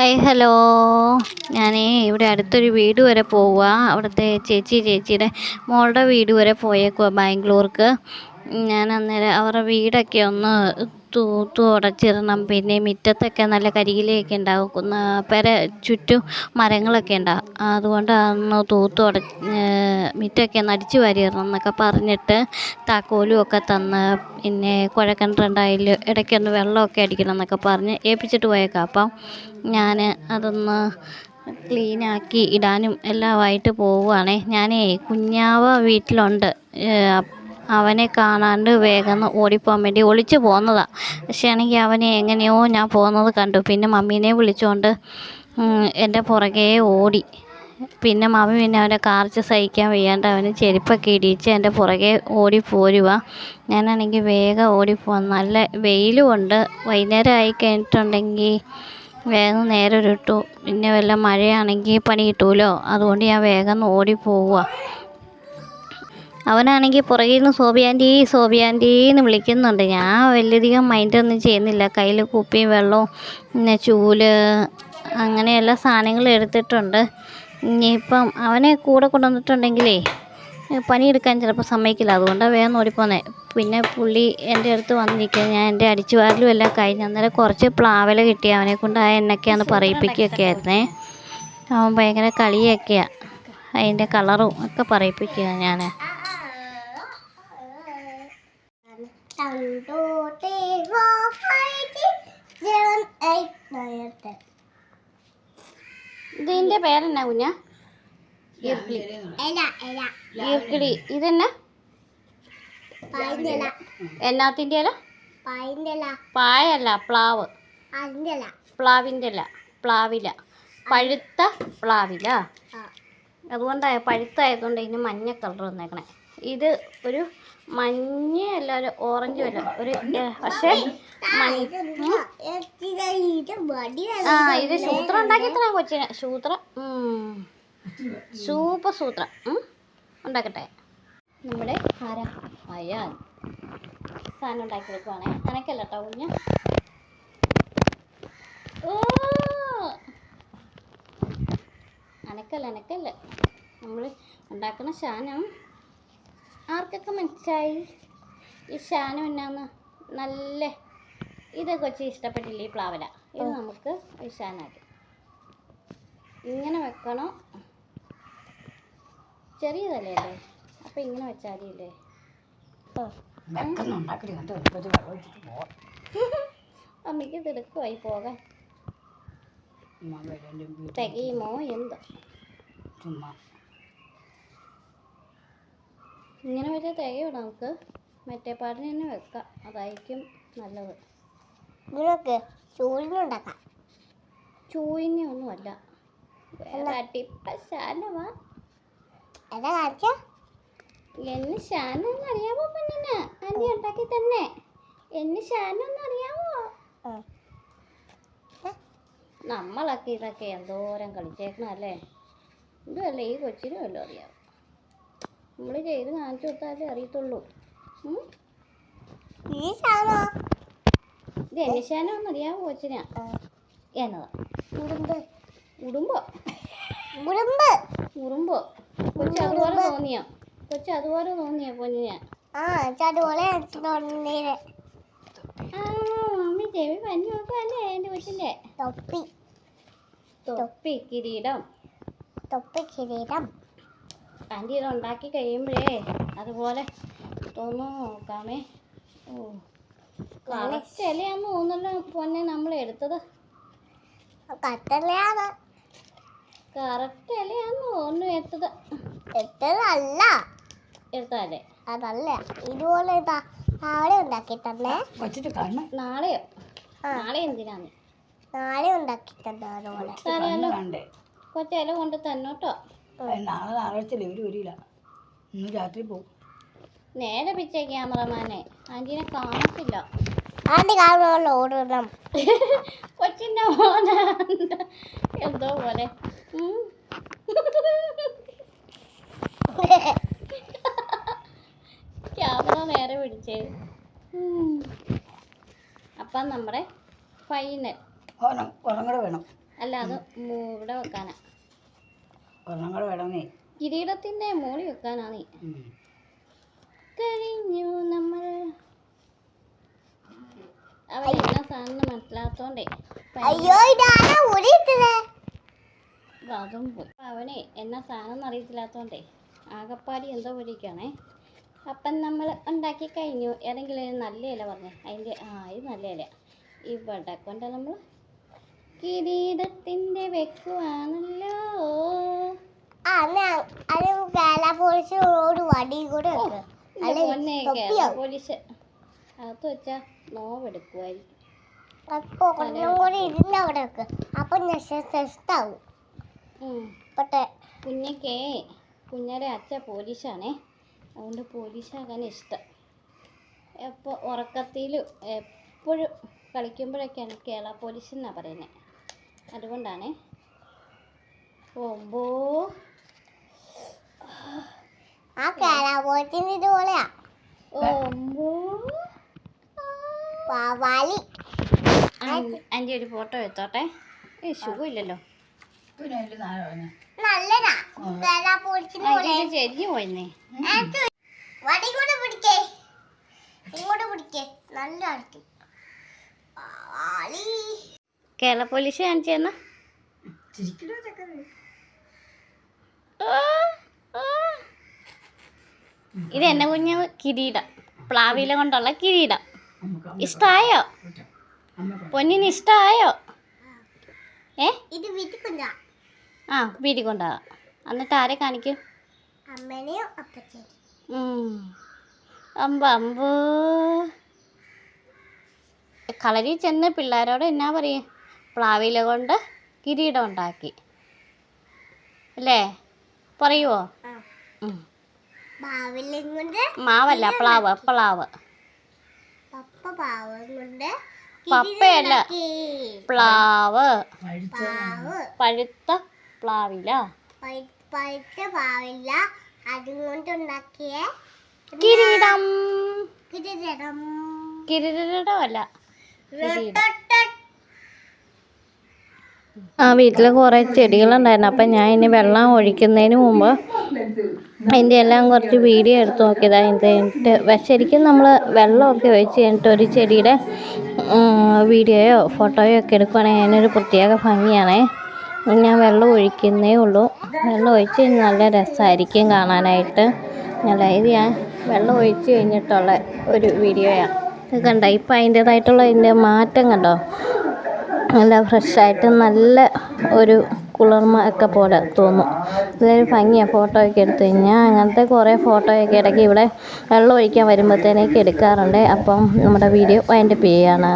Hi hello. ഞാനേ ഇവിടെ അടുത്തൊരു വീട് വരെ പോവുക അവിടുത്തെ ചേച്ചി ചേച്ചിയുടെ മോളുടെ വീട് വരെ പോയേക്കുവാ ബാംഗ്ലൂർക്ക്. ഞാൻ അന്നേരം അവരുടെ വീടൊക്കെ ഒന്ന് തൂത്തു തുടച്ചിടണം പിന്നെ മുറ്റത്തൊക്കെ നല്ല കരിയിലയൊക്കെ ഉണ്ടാവും. പെര ചുറ്റും മരങ്ങളൊക്കെ ഉണ്ടാവും അതുകൊണ്ട് അതൊന്ന് തൂത്ത് തുട മുറ്റമൊക്കെ ഒന്ന് അടിച്ച് വാരിയിടണം എന്നൊക്കെ പറഞ്ഞിട്ട് താക്കോലും ഒക്കെ തന്ന് പിന്നെ കുഴൽക്കിണറുണ്ട് അതിൽ ഇടയ്ക്കൊന്ന് വെള്ളമൊക്കെ അടിക്കണം എന്നൊക്കെ പറഞ്ഞ് ഏൽപ്പിച്ചിട്ട് പോയേക്കാം. അപ്പം ഞാൻ അതൊന്ന് ക്ലീനാക്കി ഇടാനും എല്ലാമായിട്ട് പോവുകയാണേ ഞാനേ കുഞ്ഞാവ വീട്ടിലുണ്ട്. അവനെ കാണാണ്ട് വേഗം ഓടിപ്പോകാൻ വേണ്ടി ഒളിച്ചു പോകുന്നതാണ് പക്ഷേ ആണെങ്കിൽ അവനെ എങ്ങനെയോ ഞാൻ പോകുന്നത് കണ്ടു. പിന്നെ മമ്മീനെ വിളിച്ചുകൊണ്ട് എന്റെ പുറകെ ഓടി. പിന്നെ മമ്മി പിന്നെ അവന്റെ കാർച്ച് സഹിക്കാൻ വയ്യാണ്ട് അവന് ചെരുപ്പൊക്കെ ഇടിയിച്ച് എന്റെ പുറകെ ഓടി പോരുവാ. ഞാനാണെങ്കിൽ വേഗം ഓടിപ്പോവാൻ നല്ല വെയിലുമുണ്ട് വൈകുന്നേരം ആയി കഴിഞ്ഞിട്ടുണ്ടെങ്കിൽ വേഗം നേരെ ഇട്ടു പിന്നെ വല്ല മഴയാണെങ്കിൽ പണി കിട്ടുമല്ലോ അതുകൊണ്ട് ഞാൻ വേഗം ഓടിപ്പോവുക പോവുക അവനാണെങ്കിൽ പുറകിൽ നിന്ന് സോബി ആന്റി സോബി ആന്റി എന്ന് വിളിക്കുന്നുണ്ട്. ഞാൻ വലിയധികം മൈൻഡൊന്നും ചെയ്യുന്നില്ല. കയ്യിൽ കുപ്പിയും വെള്ളവും പിന്നെ ചൂൽ അങ്ങനെയുള്ള എല്ലാ സാധനങ്ങളും എടുത്തിട്ടുണ്ട്. ഇനിയിപ്പം അവനെ കൂടെ കൊണ്ടുവന്നിട്ടുണ്ടെങ്കിലേ പണിയെടുക്കാൻ ചിലപ്പോൾ സമ്മതിക്കില്ല. അതുകൊണ്ടാണ് വേഗം ഓടിപ്പോന്നെ. പിന്നെ പുള്ളി എന്റെ അടുത്ത് വന്നിരിക്കുക ഞാൻ എന്റെ അടിച്ചു വാരലും എല്ലാം കഴിഞ്ഞ് അന്നേരം കുറച്ച് പ്ലാവില കിട്ടി അവനെ കൊണ്ട്. ആ എന്നൊക്കെയാണ് പറയിപ്പിക്കുകയൊക്കെ ആയിരുന്നേ. അവൻ ഭയങ്കര കളിയൊക്കെയാണ് അതിന്റെ കളറും ഒക്കെ പറയിപ്പിക്കുക ഞാൻ. One, two, three, four, five, six, seven, eight, nine, ten. ഇതിന്റെ പേരെന്നാ കുഞ്ഞ ഈർക്കിളി എല ഈർക്കിളി ഇതെന്നാ? പൈന്റെ ഇല ഇല? പൈന്റെ ഇല പായല്ല പ്ലാവ്. അതിന്റെ ഇല പ്ലാവിന്റെ ഇല. പ്ലാവില. പഴുത്ത പ്ലാവില. ആ. അതുകൊണ്ടായ പഴുത്തായതുകൊണ്ട് ഇതിന് മഞ്ഞ കളർ വന്നേക്കണേ. ഇത് ഒരു മഞ്ഞ അല്ല ഒരു ഓറഞ്ചും അല്ല. ഒരു പക്ഷേ ആ ഇത് സൂത്രം ഉണ്ടാക്കി കൊച്ചിനെ. സൂത്രം സൂപ്പർ സൂത്രം. ഉണ്ടാക്കട്ടെ. നമ്മുടെ ആരാ അയാൾ സാധനം ഉണ്ടാക്കി വെക്കുവാണേ അനക്കല്ല കേട്ടോ കുഞ്ഞ്. ഓ! അനക്കല്ല അനക്കല്ല. നമ്മൾ ഉണ്ടാക്കുന്ന ശാനം ആർക്കൊക്കെ മനസ്സിലായി? ഈ ശാനം എന്നാന്ന് നല്ല ഇത് കൊച്ചി ഇഷ്ടപ്പെട്ടില്ല ഈ പ്ലാവല ഇത് നമുക്ക് ഒരു ശാനാക്കി ഇങ്ങനെ വെക്കണോ? ചെറിയതല്ലേ അല്ലേ അപ്പം ഇങ്ങനെ വെച്ചാൽ മതിയില്ലേ? അമ്മയ്ക്ക് തിടുക്കുമായി പോകാൻ. തികയുമോ എന്തോ? ചുമ്മാ. ഇങ്ങനെ വെച്ചാൽ തികയോ നമുക്ക്. മറ്റേ പാടിന് തന്നെ വെക്കാം. അതായിരിക്കും നല്ലത്. നിനക്ക് ചൂടിനുണ്ടാക്കാം ചൂയിനെ ഒന്നുമല്ല. അടിപ്പ ശാനവാ എന്താ കാണിച്ച. എന്നെ ഷാനെന്ന് അറിയാമോ പെണ്ണിന് അന്നി ഉണ്ടാക്കി തന്നെ. എന്നെ ഷാനെന്ന് അറിയാമോ? നമ്മളൊക്കെ ഇതൊക്കെ എന്തോരം കളിച്ചേക്കണല്ലേ ഇതുമല്ല ഈ കൊച്ചിനും അല്ലോ അറിയാം നമ്മൾ ചെയ്ത് കാണിച്ചു കൊടുത്താലേ അറിയത്തുള്ളൂ. ഇത് എന്നെ ഷാനോന്ന് അറിയാമോ കൊച്ചിനാ എന്നതാ? ഉടുമ്പ്. ഉടുമ്പോ? ഉടുമ്പ്. ഉറുമ്പോ? കൊച്ചു അതുപോലെ തോന്നിയോ? കൊച്ചു അതുപോലെ തോന്നിയോ പൊന്നിന്? ആ ആ മമ്മി ചെവി പഞ്ഞു നോക്കുവല്ലേ എന്റെ കൊച്ചിന്റെ? തൊപ്പി. തൊപ്പി കിരീടം. തൊപ്പി കിരീടം. ആന്റി ഇത് ഉണ്ടാക്കി കഴിയുമ്പോഴേ അതുപോലെ തോന്നുന്നു നോക്കാമേ. ഓ കറക്റ്റ് ഇലയാന്ന് തോന്നുന്നല്ലോ പൊന്നെ നമ്മൾ എടുത്തത്. കറക്റ്റ് ഇലയാന്ന് തോന്നുന്നു എടുത്തത്. എടുത്തതല്ല. എടുത്തതല്ലേ അതല്ല ഇതുപോലെ ഇതാ നാളെ ഉണ്ടാക്കി തന്നെ. നാളെയോ? നാളെ എന്തിനാന്ന്? നാളെ ഉണ്ടാക്കി തന്നെ അതുപോലെ. കണ്ടേ. കൊച്ച ഇല കൊണ്ട് തന്നോട്ടോ. നാളെ ഞായറാഴ്ച ഇവർ വരില്ല. ഇന്ന് രാത്രി പോകും. നേരെ പിച്ചേ ക്യാമറമാനെ. ആന്റീനെ കാണത്തില്ല. ആന്റി കാണുമ്പോൾ ഓടണം കൊച്ചിന്റെ മോന. എന്തോ പോലെ. ക്യാമറ നേരെ പിടിച്ചേ. അപ്പം നമ്മുടെ ഫൈനൽ. ഉറങ്ങടെ വേണം. അല്ല അത് ഇവിടെ വെക്കാനാ. ഒരെണ്ണം കൂടെ വേണമെന്നേ. കിരീടത്തിന്റെ മോളി വെക്കാനാണ്. കഴിഞ്ഞു നമ്മൾ. അവരെല്ലാം സാധനം മനസ്സിലാത്തോണ്ടേ. അയ്യോ ഇതാണ് അതും പോയി. അവനെ എന്നാ സാധനം അറിയത്തില്ലാത്തോണ്ടേ. ആകപ്പാടി എന്തോ പിടിക്കണേ അപ്പം നമ്മൾ ഉണ്ടാക്കി കഴിഞ്ഞു. ഏതെങ്കിലും നല്ല ഇല പറഞ്ഞേ. അതിന്റെ ആ ഇത് നല്ല ഇല ഇവിടെ കൊണ്ട് നമ്മൾ കിരീടത്തിന്റെ വെക്കുവാണല്ലോ. കേരള പോലീസിനോട് വടി കൂടെ പോലീസ് അകത്ത് വെച്ചാൽ നോവെടുക്കുമായിരിക്കും അപ്പൊ ഒന്നും കൂടി ഇരുന്ന് അവിടെ അപ്പൊ നെസ്റ്റാവും. പട്ടെ കുഞ്ഞയുടെ അച്ഛ പോലീസാണേ. അതുകൊണ്ട് പോലീസാകാൻ ഇഷ്ടം. എപ്പോൾ ഉറക്കത്തിൽ എപ്പോഴും കളിക്കുമ്പോഴൊക്കെയാണ് കേരള പോലീസ് എന്നാണ് പറയുന്നത് അതുകൊണ്ടാണേ. ഒമ്പോ ആ പോലീസിന് ഇതുപോലെയാ. ഒമ്പോ പാവാലി. എന്റെ ഒരു ഫോട്ടോ എടുത്തോട്ടെ. ഏ സുഖമില്ലല്ലോ. നല്ലതാ. ചെരിഞ്ഞു പോയിന്നേ. വടി കൂടെ പിടിക്കേ. ഇങ്ങോട്ട് പിടിക്കേ. നല്ല അടിക്കും പാവാലി. കേരള പോലീസ് കാണിച്ചു തന്ന ഇത് എന്നെ കുഞ്ഞ് കിരീടം. പ്ലാവില കൊണ്ടുള്ള കിരീടം. ഇഷ്ടായോ? ഇഷ്ടമായോ പൊന്നിന് ഇഷ്ടായോ? ഏ? ഇത് വീട്ടിൽ കൊണ്ടാ ആ വീട്ടിൽ കൊണ്ടുപോകാം എന്നിട്ട് ആരെ കാണിക്കും? അമ്മനെയും. അമ്പ അമ്പ്. കളരി ചെന്ന് പിള്ളേരോട് എന്നാ പറയും? പ്ലാവില കൊണ്ട് കിരീടം ഉണ്ടാക്കി. അല്ലേ? പറയുവോ? മാവല്ല പ്ലാവ് പ്ലാവ്. പപ്പയല്ല പ്ലാവ് പഴുത്ത പഴുത്ത പ്ലാവില. പഴു- പാവില്ല അതും കിരീടം. കിരീടം. കിരീടമല്ല റൊട്ടൊട്ടൊ. ആ വീട്ടിൽ കുറേ ചെടികളുണ്ടായിരുന്നു. അപ്പം ഞാൻ ഇനി വെള്ളം ഒഴിക്കുന്നതിന് മുമ്പ് അതിന്റെ എല്ലാം കുറച്ച് വീഡിയോ എടുത്ത് നോക്കിയത്. അതിന്റെ കഴിഞ്ഞിട്ട് ശരിക്കും നമ്മൾ വെള്ളമൊക്കെ ഒഴിച്ച് കഴിഞ്ഞിട്ട് ഒരു ചെടിയുടെ വീഡിയോയോ ഫോട്ടോയോ ഒക്കെ എടുക്കുകയാണെങ്കിൽ അതിനൊരു പ്രത്യേക ഭംഗിയാണേ. ഞാൻ വെള്ളം ഒഴിക്കുന്നേ ഉള്ളൂ. വെള്ളം ഒഴിച്ച് നല്ല രസമായിരിക്കും കാണാനായിട്ട്. നല്ല ഇത് ഞാൻ വെള്ളം ഒഴിച്ച് കഴിഞ്ഞിട്ടുള്ള ഒരു വീഡിയോയാണ് ഇത് കണ്ടോ? ഇപ്പം അതിന്റേതായിട്ടുള്ള അതിന്റെ മാറ്റം കണ്ടോ? നല്ല ഫ്രഷായിട്ട് നല്ല ഒരു കുളിർമ ഒക്കെ പോലെ തോന്നും. ഇതൊരു ഭംഗിയാണ് ഫോട്ടോ ഒക്കെ എടുത്തു കഴിഞ്ഞാൽ അങ്ങനത്തെ കുറേ ഫോട്ടോയൊക്കെ ഇടയ്ക്ക് ഇവിടെ വെള്ളം ഒഴിക്കാൻ വരുമ്പോഴത്തേനേക്ക് എടുക്കാറുണ്ട്. അപ്പം നമ്മുടെ വീഡിയോ വൈൻഡപ്പ് ചെയ്യാണ്.